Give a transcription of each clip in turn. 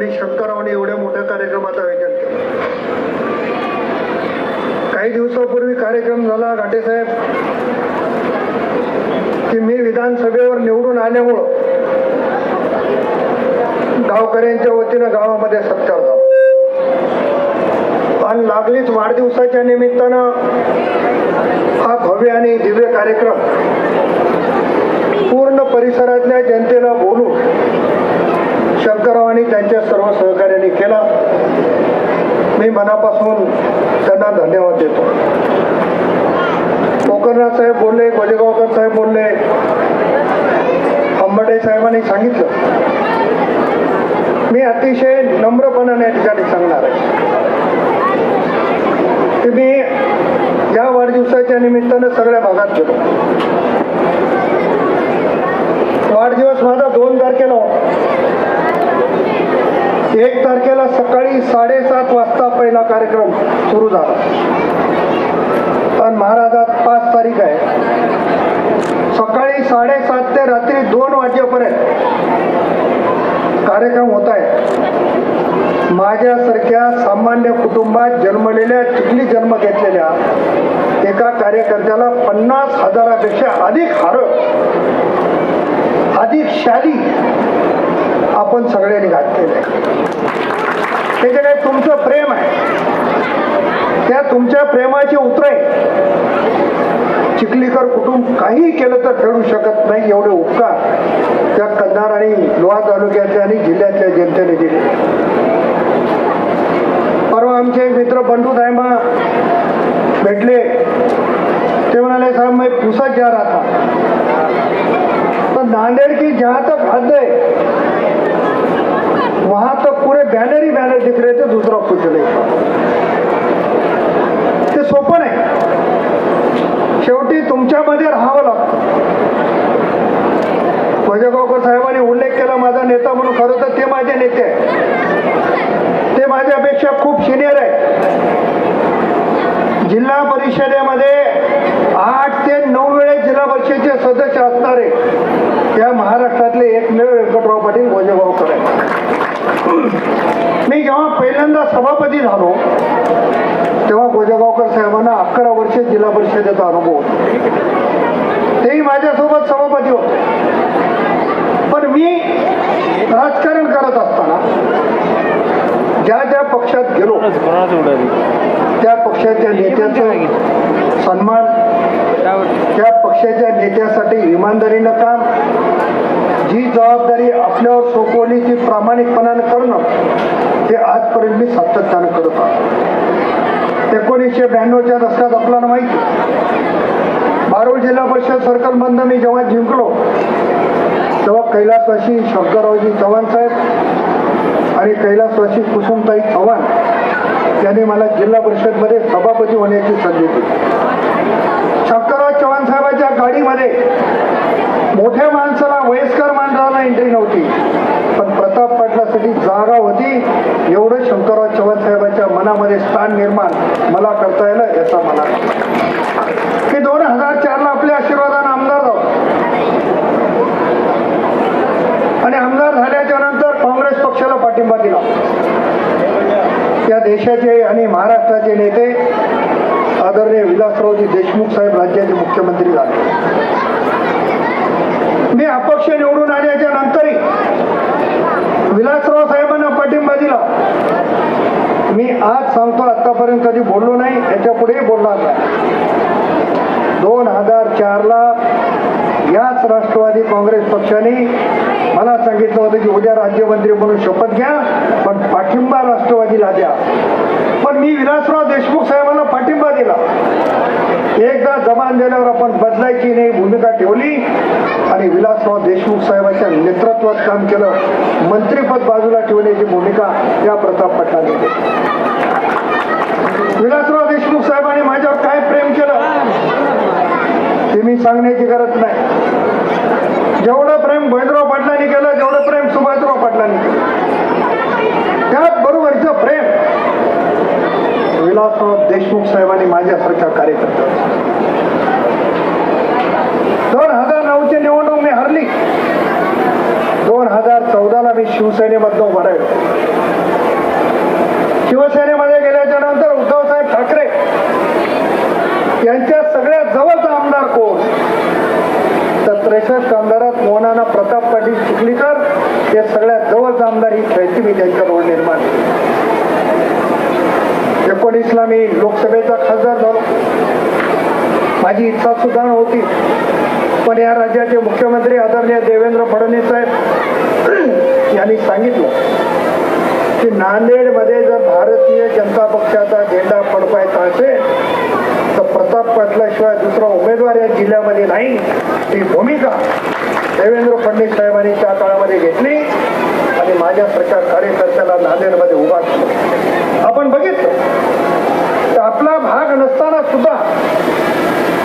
आणि शंकररावने एवढ्या मोठ्या कार्यक्रमाचं आयोजन केलं. काही दिवसापूर्वी कार्यक्रम झाला घाटेसाहेब की मी विधानसभेवर निवडून आल्यामुळं गावकऱ्यांच्या वतीनं गावामध्ये सत्कार झाला. आणि लागलीच वाढदिवसाच्या निमित्तानं हा भव्य आणि दिव्य कार्यक्रम पूर्ण परिसरातल्या जनतेला बोलून शंकररावांनी त्यांच्या सर्व सहकार्याने केला. मी मनापासून त्यांना धन्यवाद देतो. कोकणराज साहेब बोलले गोजेगावकर साहेब बोलले अंबडे साहेबांनी सांगितलं. मी अतिशय नम्रपणाने या ठिकाणी सांगणार आहे. की मी या वाढदिवसाच्या निमित्तानं सगळ्या भागात गेलो. वाढदिवस माझा दोन तारखेला होता. एक तारखेला सकाळी साडेसात वाजता पहिला कार्यक्रम सुरू झाला. पण महाराजात पाच तारीख आहे. सकाळी साडेसात ते रात्री दोन वाजेपर्यंत कार्यक्रम होत आहे. माझ्यासारख्या सामान्य कुटुंबात जन्मलेल्या चिखली जन्म घेतलेल्या एका कार्यकर्त्याला पन्नास हजारापेक्षा अधिक हार अधिक शाली आपण सगळ्यांनी घातलेले त्याचे काय तुमचं प्रेम आहे. त्या तुमच्या प्रेमाची उतरे चिखलीकर कुटुंब काही केलं तर फेडू शकत नाही एवढे उपकार त्या कंधार आणि लोहा तालुक्यातल्या आणि जिल्ह्यातल्या जनतेने दिले. परवा आमचे मित्र बंडू दायमा भेटले. ते म्हणाले साहेब मी पुसत जा रहा था तो नांदेड़ की जहां तक हद है वहां तक पूरे बैनर ही बैनर दिख रहे थे दूसरा कुछ नहीं ते सोपं नाही शेवटी तुमच्यामध्ये राहावं लागतं। भजगावकर साहेबांनी उल्लेख केला माझा नेता म्हणून खरं तर ते माझे नेते आहे ते माझ्यापेक्षा खूप सिनियर आहे जिल्हा परिषदेमध्ये आठ ते नऊ वेळेस जिल्हा परिषदेचे सदस्य असणारे या महाराष्ट्रातले एकमेव व्यंकटराव पाटील भोजेगावकर आहे मी जेव्हा पहिल्यांदा सभापती झालो तेव्हा गोजेगावकर साहेबांना अकरा वर्ष जिल्हा परिषदेचा अनुभव होता. तेही माझ्यासोबत सभापती होते. पण मी राजकारण करत असताना ज्या ज्या पक्षात गेलो त्या पक्षाच्या नेत्याचा सन्मान त्या पक्षाच्या नेत्यासाठी इमानदारीनं काम जी जबाबदारी आपल्यावर सोपवली ती प्रामाणिकपणानं करणं हे आजपर्यंत मी सातत्यानं करत आहोत एकोणीसशे ब्याण्णवच्या दशकात आपल्याला माहिती बारोळ जिल्हा परिषद सर्कल बंद मी जेव्हा जिंकलो तेव्हा कैलासवासी शंकररावजी चव्हाण साहेब आणि कैलासवासी कुसुमताई चव्हाण यांनी मला जिल्हा परिषदमध्ये सभापती होण्याची संधी दिली. शंकरराव चव्हाण साहेबांच्या गाडीमध्ये मोठ्या माणसाला वयस्कर माणसाला एंट्री नव्हती पण प्रताप पाटलासाठी जागा होती एवढं शंकरराव चव्हाण जीवनामध्ये स्थान निर्माण मला करता येईल याचा मला की दोन हजार चारला आपल्या आशीर्वादानं आमदार झालो. आणि आमदार झाल्याच्यानंतर काँग्रेस पक्षाला पाठिंबा दिला. या देशाचे आणि महाराष्ट्राचे नेते आदरणीय विलासरावजी देशमुख साहेब राज्याचे मुख्यमंत्री झाले. मी अपक्ष निवडून आल्याच्या नंतरही विलासराव मी आज सांगतो आतापर्यंत कधी बोललो नाही याच्या पुढेही बोलणार नाही. दोन हजार चारला याच राष्ट्रवादी काँग्रेस पक्षाने मला सांगितलं होतं की उद्या राज्यमंत्री म्हणून शपथ घ्या पण पाठिंबा राष्ट्रवादीला द्या. पण मी विलासराव देशमुख साहेबांना पाठिंबा दिला. एकदा जमान दिल्यावर आपण बदलायची नाही भूमिका ठेवली. आणि विलासराव देशमुख साहेबांच्या नेतृत्वात काम केलं. मंत्रीपद बाजूला ठेवण्याची भूमिका या प्रताप पाटलांनी घेतली विलासराव देशमुख साहेबांनी माझ्यावर काय प्रेम केलं ते मी सांगण्याची गरज नाही जेवढं प्रेम गोविंदराव पाटलांनी केलं जेवढं प्रेम सुभाषराव पाटलांनी केलं त्याच बरोबरचं प्रेम विलासराव देशमुख साहेबांनी माझ्यासारख्या कार्यकर्त्यावर दोन हजार नऊची निवडणूक मी हरली दोन हजार चौदाला मी शिव शिवसेनेमधनं उभा राहिलो शिवसेनेमध्ये गेल्याच्यानंतर उद्धवसाहेब ठाकरे यांच्या सगळ्यात जवळचा आमदार कोण तर त्रेसष्ट आमदारात मोहनाना प्रताप पाटील चिखलीकर हे सगळ्यात जवळचा आमदार मी खेळती रोड निर्माण केली. एकोणीसला मी लोकसभेचा खासदार झालो माझी इच्छा सुद्धा नव्हती पण या राज्याचे मुख्यमंत्री आदरणीय देवेंद्र फडणवीस साहेब यांनी सांगितलं की नांदेडमध्ये जर भारतीय जनता पक्षाचा झेंडा फडकायचा असेल तर प्रताप पाटलाशिवाय दुसरा उमेदवार या जिल्ह्यामध्ये नाही. ही भूमिका देवेंद्र फडणवीस साहेबांनी त्या काळामध्ये घेतली आणि माझ्या सरकार कार्यकर्त्याला नांदेडमध्ये उभा केलं. आपण बघितलं. तर आपला भाग नसताना सुद्धा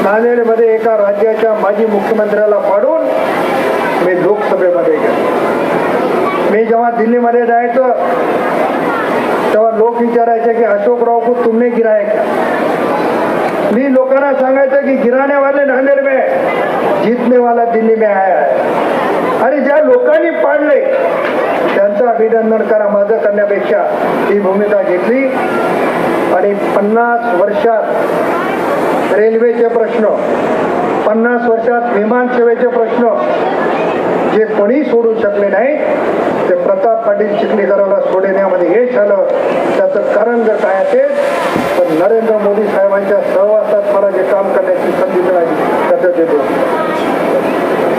नांदेडमध्ये एका राज्याच्या माजी मुख्यमंत्र्याला पाडून मी लोकसभेमध्ये गेलो. मी जेव्हा दिल्लीमध्ये जायचं तेव्हा लोक विचारायचे की अशोकराव को तुमने गिराया मी लोकांना सांगायचं की गिराने वाले नांदेड में है, जीतने वाला दिल्ली में आया आणि ज्या लोकांनी पाडले त्यांचं अभिनंदन करा माझं करण्यापेक्षा. ही भूमिका घेतली. आणि पन्नास वर्षात रेल्वेचे प्रश्न पन्नास वर्षात विमान सेवेचे प्रश्न जे कोणी सोडू शकले नाही ते प्रताप पाटील चिखलीकरांना सोडण्यामध्ये यश आलं. त्याचं कारण जर काय असेल तर नरेंद्र मोदी साहेबांच्या सहवासात मला जे काम करण्याची संधी मिळाली त्याचं देतो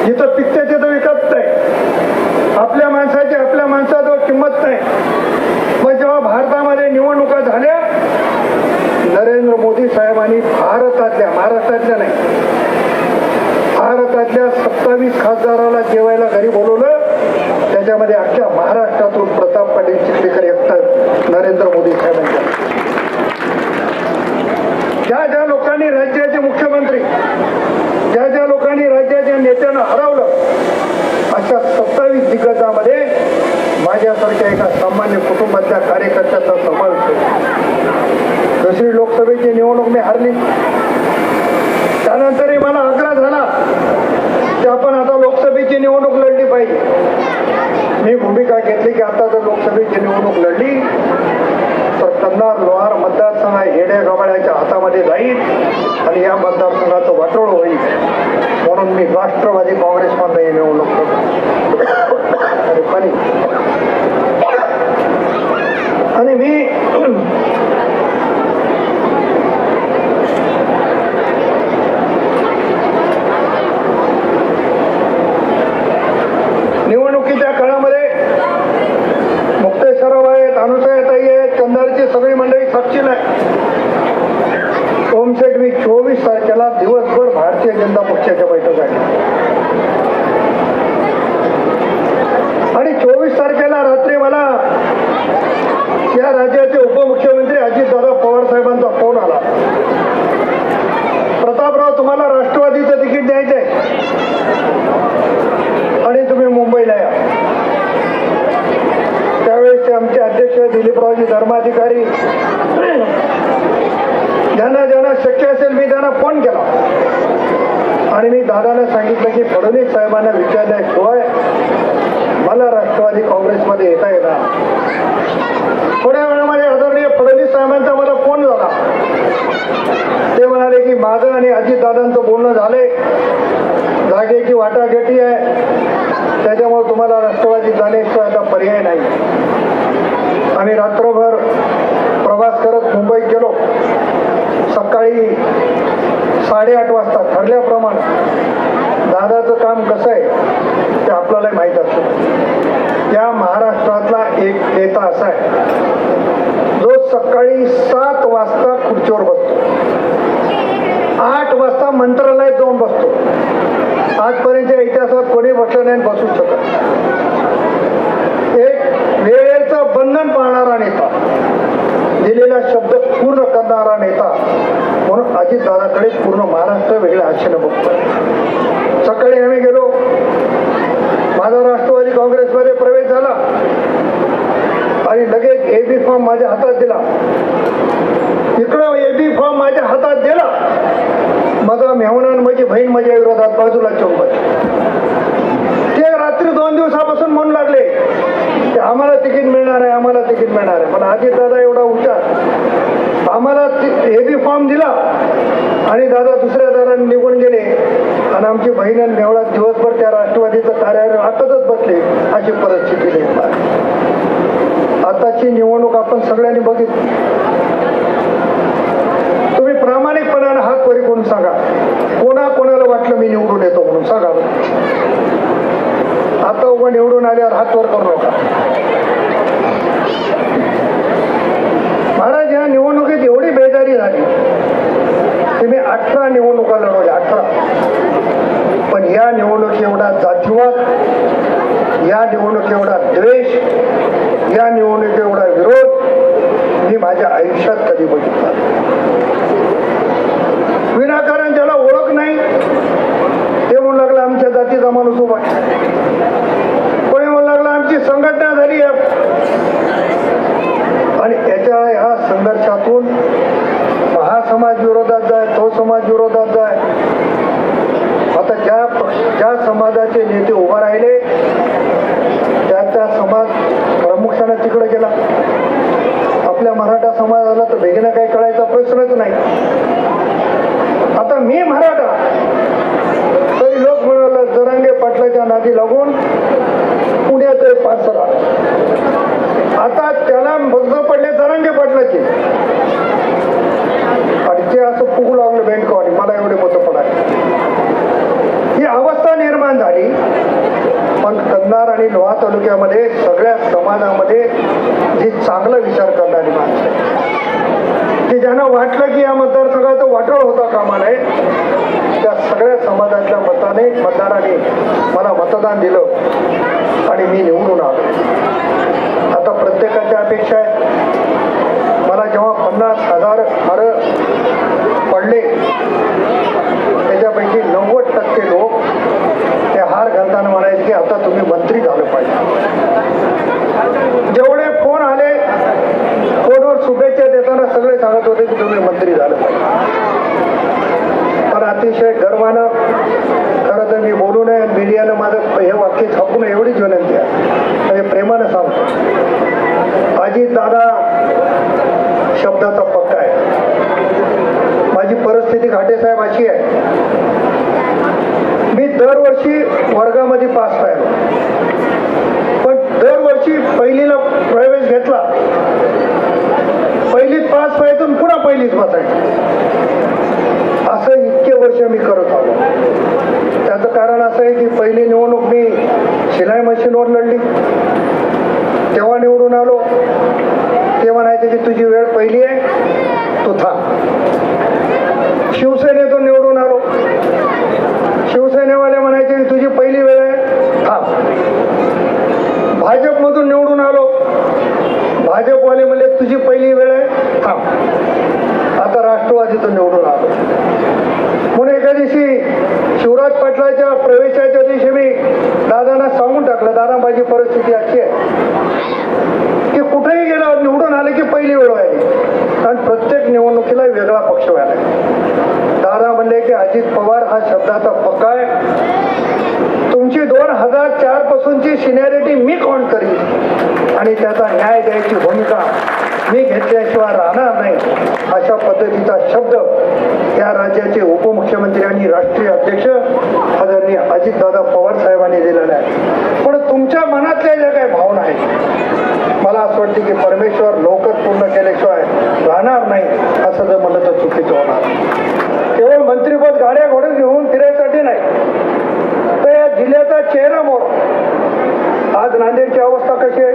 जिथं पित्त्याचे तिथं विकत नाही. आपल्या माणसाची आपल्या माणसाजवळ किंमत नाही. मग जेव्हा भारतामध्ये निवडणुका झाल्या नरेंद्र मोदी साहेबांनी भारतातल्या महाराष्ट्रातल्या नाही भारतातल्या खासदाराला जेवायला घरी बोलवलं. त्याच्यामध्ये अख्ख्या महाराष्ट्रातून प्रताप पाटील चिखलीकर एकटा नरेंद्र मोदी साहेबांच्या ज्या ज्या लोकांनी राज्याचे मुख्यमंत्री ज्या ज्या लोकांनी राज्याच्या नेत्यांना हरवलं अशा सत्तावीस दिग्गजामध्ये माझ्यासारख्या एका सामान्य कुटुंबातल्या कार्यकर्त्याचा समावेश होता. दुसरी लोकसभेची निवडणूक मी हरली. त्यानंतरही मला आग्रह झाला की आपण लढली पाहिजे मी भूमिका घेतली की आता जर लोकसभेची निवडणूक लढली तर कन्नार लोहार मतदारसंघ येड्या गबाळ्याच्या हातामध्ये जाईल आणि या मतदारसंघाचं वाटोळ होईल म्हणून मी राष्ट्रवादी काँग्रेसमध्ये ही निवडणूक लढलो. आणि मी निवडणुकीच्या काळामध्ये मुक्तेश्वरराव आहेत अनुसयाताई आहेत कंधारची सगळी मंडळी साक्षीला आहे. ओमशेठ मी चोवीस तारखेला दिवसभर भारतीय जनता पक्षाच्या बैठक आहे. आणि चोवीस तारखेला रात्री मला या राज्याचे उपमुख्यमंत्री अजितदादा पवार साहेबांचा फोन आला प्रतापराव तुम्हाला राष्ट्रवादीचं तिकीट द्यायचंय आणि तुम्ही मुंबईला या त्यावेळेस ते आमचे अध्यक्ष दिलीपरावजी धर्माधिकारी ज्यांना ज्यांना शक्य असेल मी त्यांना फोन केला आणि मी दादाला सांगितलं की फडणवीस साहेबांना विचारल्याशिवाय मला राष्ट्रवादी काँग्रेसमध्ये येता येणार. थोड्या वेळामध्ये आदरणीय फडणवीस साहेबांचा मला फोन झाला. ते म्हणाले की माझं आणि अजितदादांचं बोलणं झाले जागेची वाटाघाटी आहे. त्याच्यामुळे तुम्हाला राष्ट्रवादी जाण्याचा आता पर्याय नाही. आम्ही रात्रभर प्रवास करत मुंबईत गेलो. सकाळी साडेआठ वाजता ठरल्याप्रमाणे दादाचं काम कसं आहे ते आपल्याला माहीत या त्या महाराष्ट्रातला एक नेता असा आहे. जो सकाळी सात वाजता खुर्चीवर बसतो. आठ वाजता मंत्रालयात जाऊन बसतो. आजपर्यंतच्या इतिहासात कोणी बसलं नाही बसू शकत एक वेळेचं बंधन पाळणारा नेता दिलेला शब्द पूर्ण करणारा नेता म्हणून अजितदादाकडे पूर्ण महाराष्ट्र वेगळ्या आशेनं बघतो सकाळी आम्ही माझा राष्ट्रवादी काँग्रेसमध्ये प्रवेश झाला आणि लगेच ए बी फॉर्म माझ्या हातात दिला. इकडं ए बी फॉर्म माझ्या हातात दिला. माझा मेहमान माझी बहीण माझ्या विरोधात बाजूला चौकत ते रात्री दोन दिवसापासून म्हणू लागले की आम्हाला तिकीट मिळणार आहे आम्हाला तिकीट मिळणार आहे. पण आजी दादा एवढा हुशार. आम्हाला हे बी फॉर्म दिला आणि दादा दुसऱ्या दाराने निघून गेले. आणि आमची बहीण आणि मेवळा दिवसभर त्या राष्ट्रवादीचं कार्यालय आटतच बसले अशी परिस्थिती निर्माण आताची निवडणूक आपण सगळ्यांनी बघितली. तुम्ही प्रामाणिकपणाने हात वरी करून सांगा. कोणा कोणाला वाटलं मी निवडून येतो म्हणून सांगा आता उभं निवडून आल्यावर हात वर करू नका महाराज या निवडणुकीत एवढी बेजारी झाली की मी अठरा निवडणुका लढवल्या अठरा पण या निवडणुकी एवढा जातीवाद या निवडणुकी एवढा द्वेष या निवडणुकी एवढा विरोध मी माझ्या आयुष्यात कधी बघितला नाही. विनाकारण ज्याला ओळख नाही ते म्हणू लागलं आमच्या जातीचा माणूस उभा आहे. कोणी म्हणू लागलं आमची संघटना झाली आहे आणि याच्या ह्या संघर्षातून हा समाज विरोधात जाय तो समाज विरोधात जाय आता ज्या पक्ष- ज्या समाजाचे नेते उभा राहिले त्या त्या समाज प्रामुख्यानं तिकडे गेला आपल्या मराठा समाजाला तर वेगळं काही कळायचा प्रश्नच नाही. आता मी मराठा. तरी लोक म्हणाला जरांगे पाटलाच्या नादी लागून पुण्याचे पाचरा आता त्याला भग्ग पडले जरांगे पाटलाचे. आणि ते असं फुगू लागलं बेंडकवानी मला एवढे मतं पडाय ही अवस्था निर्माण झाली. पण कन्नार आणि लोहा तालुक्यामध्ये सगळ्या समाजामध्ये जी चांगला विचार करणारी माणसं आहे की ज्यांना वाटलं की या मतदारसंघाचं वाटोळ होता कामा नये त्या सगळ्या समाजातल्या मताने मतदाराने मला मतदान दिलं आणि मी निवडून आलो. आता प्रत्येकाच्या अपेक्षा आहे मला जेव्हा पन्नास हजार हार पडले त्याच्यापैकी नव्वद टक्के लोक ते हार घालताना म्हणायचे की आता तुम्ही मंत्री झालं पाहिजे जेवढे फोन आले फोनवर शुभेच्छा देताना सगळे सांगत होते की तुम्ही मंत्री झालं पाहिजे पण अतिशय गर्वानं खरं तर मी बोलू नये मीडियानं माझं हे वाक्य छापू नये एवढीच विनंती आहे म्हणजे प्रेमानं सांगतो अजित दादा शब्दाचा पक्का आहे माझी परिस्थिती घाटेसाहेब अशी आहे मी दरवर्षी वर्गामध्ये पास राहिलो पण दरवर्षी पहिलीला प्रवेश घेतला पहिलीत पास व्हायचं आणि पुन्हा असं इतके वर्ष मी करत आलो. त्याचं कारण असं आहे की पहिली निवडणूक मी शिलाई मशीनवर लढली. तेव्हा निवडून आलो. ते म्हणायचे की तुझी वेळ पहिली आहे. तू थांब. शिवसेनेतून निवडून आलो. शिवसेनेवाले म्हणायचे की तुझी पहिली वेळ आहे. थांब. भाजपमधून निवडून आलो. भाजपवाले म्हणले तुझी पहिली वेळ आहे. थांब. आता राष्ट्रवादीचं निवडून आलो. म्हणून एका दिवशी शिवराज पाटलाच्या प्रवेशाच्या दिवशी मी दादांना सांगून टाकलं दादा माझी परिस्थिती अशी आहे की कुठेही गेला निवडून आले की पहिली वेळ आहे कारण प्रत्येक निवडणुकीला वेगळा पक्ष व्हायला दादा म्हणले की अजित पवार हा शब्दाचा पक्का आहे. तुमची दोन हजार चार पासूनची सिनियरिटी मी काउंट करीन? आणि त्याचा न्याय द्यायची भूमिका मी घेतल्याशिवाय राहणार नाही. अशा पद्धतीचा शब्द त्या राज्याचे उपमुख्यमंत्री आणि राष्ट्रीय अध्यक्ष आदरणीय अजितदादा पवार साहेबांनी दिलेला आहे. पण तुमच्या मनातल्या ज्या काही भावना आहेत मला असं वाटते की परमेश्वर लवकर पूर्ण केल्याशिवाय राहणार नाही असं जर म्हणलं तर चुकीचं होणार. केवळ मंत्रीपद गाड्या घोडे घेऊन फिरायसाठी नाही तर या जिल्ह्याचा चेहरा मोर आज नांदेडची अवस्था कशी आहे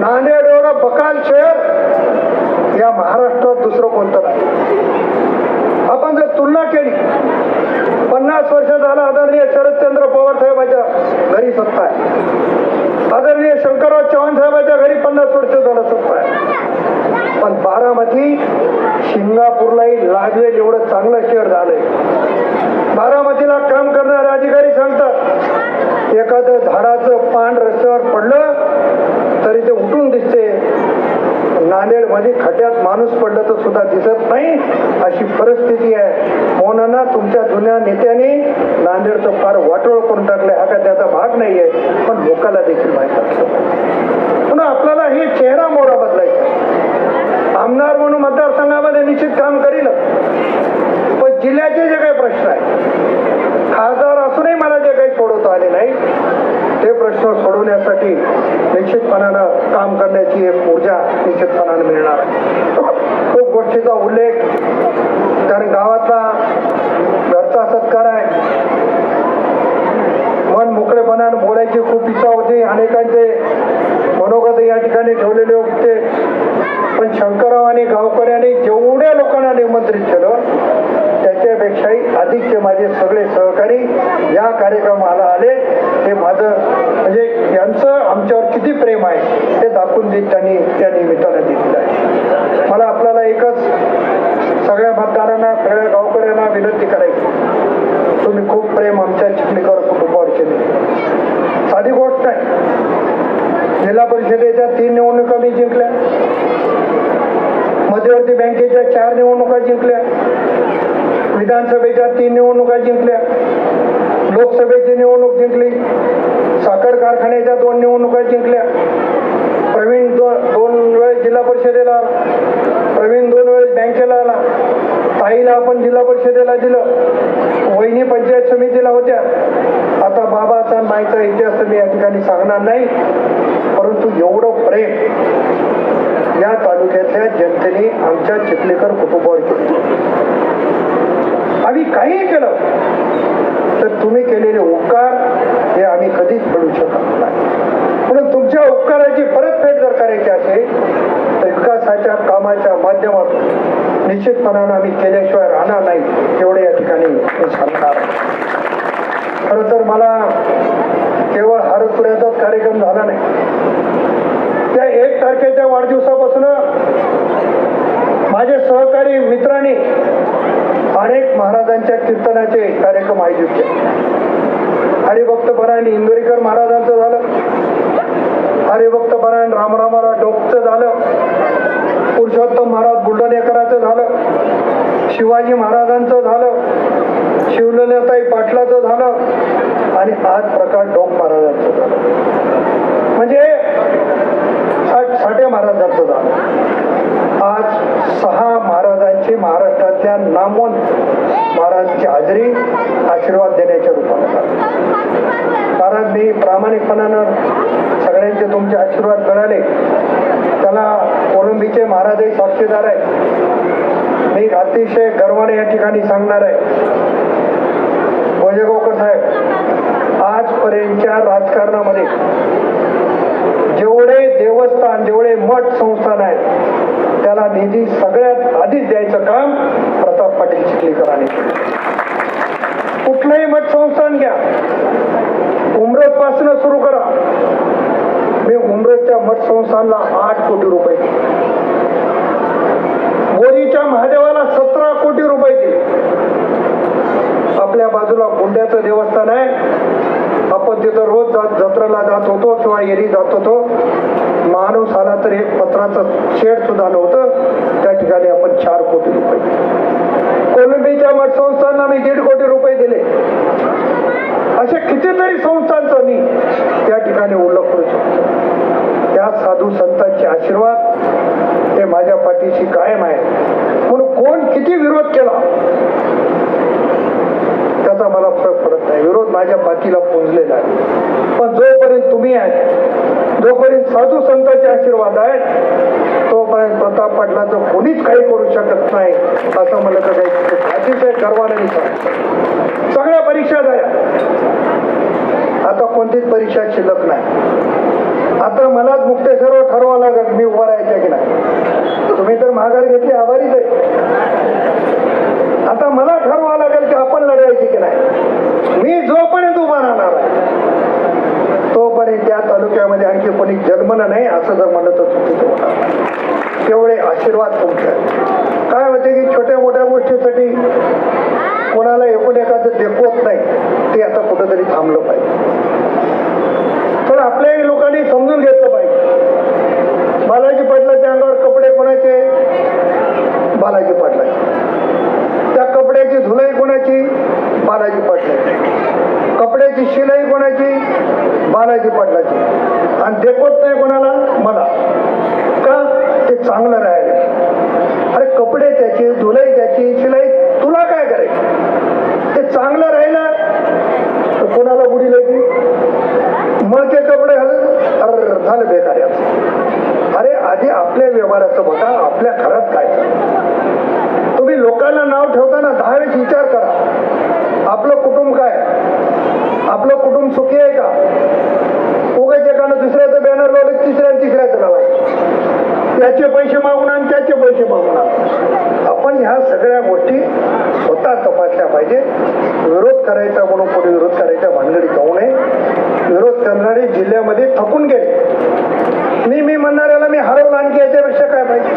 नांदेड एवढं बकाल शहर या महाराष्ट्रात दुसरं कोणतं नाही आपण जर तुलना केली पन्नास वर्ष झालं आदरणीय शरदचंद्र पवार साहेबाच्या घरी सत्ता आहे. आदरणीय शंकरराव चव्हाण साहेबांच्या घरी पन्नास वर्ष झालं सत्ता आहे. पण बारामती सिंगापूरलाही लागवेल एवढं चांगलं शहर झालंय. बारामतीला काम करणारे अधिकारी सांगतात एखादं झाडाचं पान रस्त्यावर पडलं तरी ते उठून दिसते. नांदेडमध्ये खड्ड्यात माणूस पडलं तर सुद्धा दिसत नाही. अशी परिस्थिती आहे. म्हणून ना तुमच्या जुन्या नेत्याने नांदेडचं फार वाटोळ करून टाकलं हा काय त्याचा भाग नाही आहे पण लोकांना देखील माहीत असतं. आपल्याला हे चेहरा मोरा बदलायचा आमदार म्हणून मतदारसंघामध्ये निश्चित काम करील पण जिल्ह्याचे जे काही प्रश्न आहेत खासदार असूनही मला जे काही सोडवता आले नाही ते प्रश्न सोडवण्यासाठी निश्चितपणानं काम करण्याची एक ऊर्जा निश्चितपणाने मिळणार आहे. खूप गोष्टीचा उल्लेख. कारण गावातला घरचा सत्कार आहे. मन मोकळेपणाने बोलायची खूप इच्छा होती. अनेकांचे मनोगत या ठिकाणी ठेवलेले होते. पण शंकरराव आणि गावकऱ्यांनी जेवढ्या लोकांना निमंत्रित केलं त्याच्यापेक्षाही अधिकचे माझे सगळे सहकारी या कार्यक्रमाला आले. हे माझं म्हणजे यांचं आमच्यावर किती प्रेम आहे हे दाखवून देत त्यांनी त्या निमित्तानं दिलेलं आहे. मला आपल्याला एकच सगळ्या मतदारांना सगळ्या गावकऱ्यांना विनंती करायची. तुम्ही खूप प्रेम आमच्या चिखलीकर कुटुंबावर केले. साधी गोष्ट आहे. जिल्हा परिषदेच्या तीन निवडणुका मी जिंकल्या. मध्यवर्ती बँकेच्या चार निवडणुका जिंकल्या. विधानसभेच्या तीन निवडणुका जिंकल्या. लोकसभेची निवडणूक जिंकली. साखर कारखान्याच्या दोन निवडणुका जिंकल्या. प्रवीण दो दोन वेळेस जिल्हा परिषदेला आला. प्रवीण दोन वेळेस बँकेला आला. ताईला आपण जिल्हा परिषदेला दिलं. वहिनी पंचायत समितीला होत्या. आता बाबाचा आणि माईचा इतिहास तर मी या ठिकाणी सांगणार नाही. परंतु एवढं प्रेम या तालुक्यातल्या जनतेने आमच्या चिखलेकर कुटुंबावर केलं. आम्ही काहीही केलं तर तुम्ही केलेले उपकार हे आम्ही कधीच म्हणू शकत नाही. म्हणून तुमच्या उपकाराची परतफेड जर करायची असेल तर विकासाच्या कामाच्या माध्यमातून निश्चितपणानं आम्ही केल्याशिवाय राहणार नाही तेवढे या ठिकाणी मी सांगणार खरं तर मला केवळ हरतपुऱ्याचाच कार्यक्रम झाला नाही. त्या एक तारखेच्या वाढदिवसापासून माझ्या सहकारी मित्रांनी अनेक महाराजांच्या कीर्तनाचे कार्यक्रम आयोजित केले. हरिभक्त परायण इंदोरीकर महाराजांचं झालं. हरिभक्त परायण रामरामाला डोकचं झालं. पुरुषोत्तम महाराज बुलढाणेकराचं झालं. शिवाजी महाराज झालं शिवलताई पाटलाचं झालं आणि आज प्रकाश डोक महाराजांचं झालं म्हणजे साठ साठे महाराजांचं झालं आज सहा महाराजांची महाराष्ट्रातल्या नामवंत महाराजांची हाजरी आशीर्वाद देण्याच्या रूपाने झाली. कारण मी प्रामाणिकपणानं सगळ्यांचे तुमचे आशीर्वाद मिळाले त्याला कोलंबीचे महाराजही साक्षीदार आहे. मी अतिशय गर्वाने या ठिकाणी सांगणार आहे. वैजगावकर साहेब आजपर्यंतच्या राजकारणामध्ये जेवढे देवस्थान जेवढे मठ संस्थान आहेत त्याला निधी सगळ्यात आधीच द्यायचं काम प्रताप पाटील चिखलीकरांनी कुठलंही मठ संस्थान घ्या. उमरत पासून सुरू करा. मी उमरतच्या मठ संस्थानला आठ कोटी रुपये दिले महादेवाला सतरा कोटी रुपये दिले. आपल्या बाजूला गुंड्याचं देवस्थान आहे. आपण तिथं रोज जात जत्रेला जात होतो किंवा एरी जात होतो. माणूस आला तर एक पत्राचं शेड सुद्धा नव्हतं. त्या ठिकाणी आपण चार कोटी रुपये कोलंबीच्या मठ संस्थांना मी दीड कोटी रुपये दिले. असे कितीतरी संस्थांचं मी त्या ठिकाणी उल्लेख करू शकतो. त्या साधू संतांचे आशीर्वाद माझ्या पाठीशी कायम आहे. म्हणून कोण किती विरोध केला त्याचा मला फरक पडत नाही. विरोध माझ्या पाठीला पोचलेला आहे. पण जोपर्यंत तुम्ही आहे जोपर्यंत साधू संतांचे आशीर्वाद आहेत तोपर्यंत प्रताप पाटलाचं कोणीच काही करू शकत नाही असं मला तर काही अतिशय गर्वाने मी सगळ्या परीक्षा झाल्या. आता कोणतीच परीक्षा शिल्लक नाही. आता मलाच मुक्तेश्वर ठरवावं लागेल मी उभा राहायचं की नाही. तुम्ही तर माघार घेतली आभारीच आहे. आता मला ठरवावं लागेल की आपण लढायची की नाही. मी जोपर्यंत उभा राहणार आहे तोपर्यंत त्या तालुक्यामध्ये आणखी कोणी जन्मलं नाही असं जर म्हणलं तर चुकीचं होणार तेवढे आशीर्वाद तुमचे. काय होते की छोट्या मोठ्या गोष्टीसाठी कोणाला एकूण एखादं देखवत नाही ते आता कुठंतरी थांबलं पाहिजे. तर आपल्याही लोकांनी समजून घेतलं पाहिजे. बालाजी पडला बालाजी पाटलाची. त्या कपड्याची धुलाई कोणाची? बालाजी पाटलाची. कपड्याची शिलाई कोणाची? बालाजी पाटलाची. आणि देखवत नाही कोणाला? मला. का? ते चांगलं राहिले अरे कपडे त्याची धुलाई त्याची शिलाई तुला काय करायचं? ते चांगलं राहिलं तर कोणाला बुडी लागली मग ते कपडे हल अर झालं बेकार आधी आपल्या व्यवहाराचं बघा आपल्या घरात काय तुम्ही लोकांना नाव ठेवताना दहा वेळेस विचार करा. आपलं कुटुंब काय? आपलं कुटुंब सुखी आहे का? उगाच एकानं दुसऱ्याचं बॅनर लावलं तिसऱ्या तिसऱ्याचं लावायचं. त्याचे पैसे मागून आणि त्याचे पैसे मागून आपण ह्या सगळ्या गोष्टी स्वतः तपासल्या पाहिजे. विरोध करायचा म्हणून कोणी विरोध करायचा भानगडी जाऊ नये. विरोध करणारे जिल्ह्यामध्ये थकून गेले. मी मी म्हणणाऱ्याला मी हरवलं आणखी याच्यापेक्षा काय पाहिजे?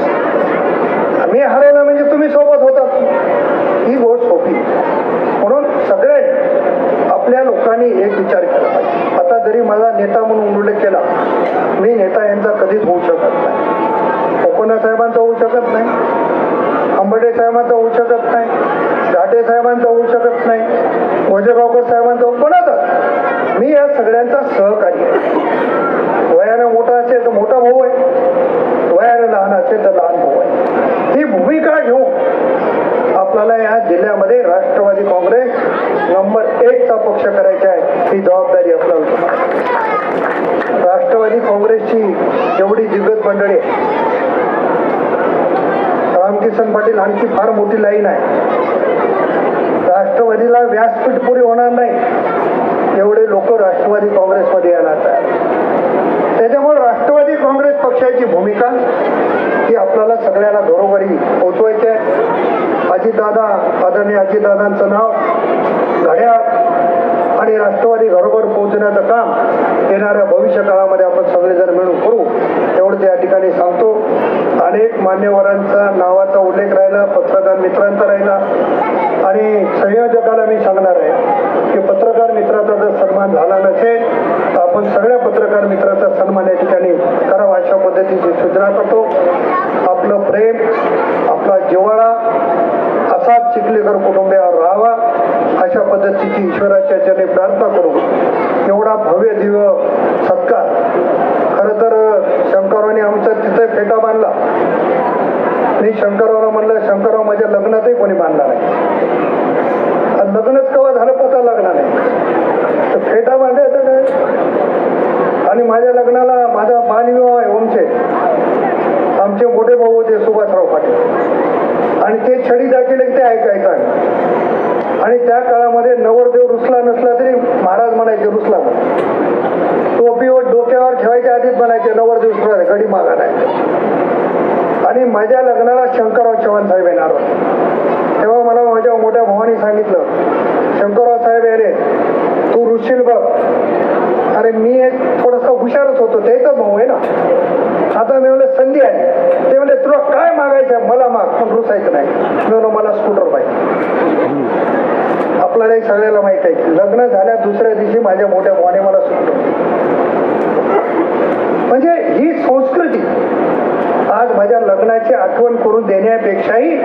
मी हरवलं म्हणजे तुम्ही सोबत होतात. ही गोष्ट सोपी. म्हणून सगळे आपल्या लोकांनी एक विचार केला पाहिजे. आता जरी मला नेता म्हणून उल्लेख केला मी नेता यांचा कधीच होऊ शकत नाही. कोकणा साहेबांचा होऊ शकत नाही. आंबडे साहेबांचा होऊ शकत नाही. घाटे साहेबांचा होऊ शकत नाही. गोजेगावकर साहेबांचा कोणाचा? मी या सगळ्यांचा सहकारी आहे. असेल तर मोठा भाऊ आहे. वयाने लहान असेल तर लहान भाऊ आहे. ही भूमिका घेऊन आपल्याला या जिल्ह्यामध्ये राष्ट्रवादी काँग्रेस नंबर एकचा पक्ष करायचा आहे. ही जबाबदारी आपल्याला राष्ट्रवादी काँग्रेसची जेवढी दिग्गज मंडळी रामकिशन पाटील आणखी फार मोठी लाईन आहे. राष्ट्रवादीला व्यासपीठ पुरी होणार नाही. एवढे लोक राष्ट्रवादी काँग्रेसमध्ये येणार आहे त्याच्यामुळे राष्ट्रवादी काँग्रेस पक्षाची भूमिका ही आपल्याला सगळ्याला घरोघरी पोचवायची आहे. अजितदादा आदरणीय अजितदादांचं नाव घड्याळ आणि राष्ट्रवादी घरोघर पोहोचण्याचं काम येणाऱ्या भविष्य काळामध्ये आपण सगळेजण मिळून करू. एवढं त्या ठिकाणी सांगतो. अनेक मान्यवरांचा नावाचा उल्लेख राहिला पत्रकार मित्रांचा राहिला. आणि संयोजकाला मी सांगणार आहे की पत्रकार मित्राचा जर सन्मान झाला नसेल तर आपण सगळ्या पत्रकार मित्राचा सन्मान या ठिकाणी करावा अशा पद्धतीची सूचना करतो. आपलं प्रेम आपला जिव्हाळा असाच चिखलेकर कुटुंबियावर राहावा अशा पद्धतीची ईश्वराच्या चरणी प्रार्थना करू एवढा भव्य दिव्य सत्कार. खरं तर शंकररावने आमचा तिथे फेटा बांधला. मी शंकररावला म्हणलं शंकरराव माझ्या लग्नातही कोणी बांधला नाही. लग्नच कवा झालं पता लागला नाही. तर फेटा बांधायचं काय? आणि माझ्या लग्नाला माझा बालविवाह आहे ओमचे. आमचे मोठे भाऊ होते सुभाषराव पाटील. आणि ते छडी दाखिले ते ऐकायचं आहे. आणि त्या काळामध्ये नवरदेव रुसला नसला तरी महाराज म्हणायचे रुसला म्हणून टोपीवर डोक्यावर ठेवायच्या आधीच म्हणायचे नवरदेव दिवस नाही, गडी मागा नाही आणि माझ्या लग्नाला शंकरराव चव्हाण साहेब येणार होते. तेव्हा मला माझ्या मोठ्या भावाने सांगितलं शंकरराव साहेब येणे तू रुशील बघ. अरे मी थोडस हुशारच होतो त्याचा भाऊ आहे ना. आता मी म्हणलं संधी आहे. ते म्हणले तुला काय मागायचं मला माग पण रुसायचं नाही. मी मला स्कूटर पाहिजे. आपल्याला सगळ्याला माहीत आहे की लग्न झाल्या दुसऱ्या दिवशी माझ्या मोठ्या भावाने मला म्हणजे ही संस्कृती आज माझ्या लग्नाची आठवण करून देण्यापेक्षाही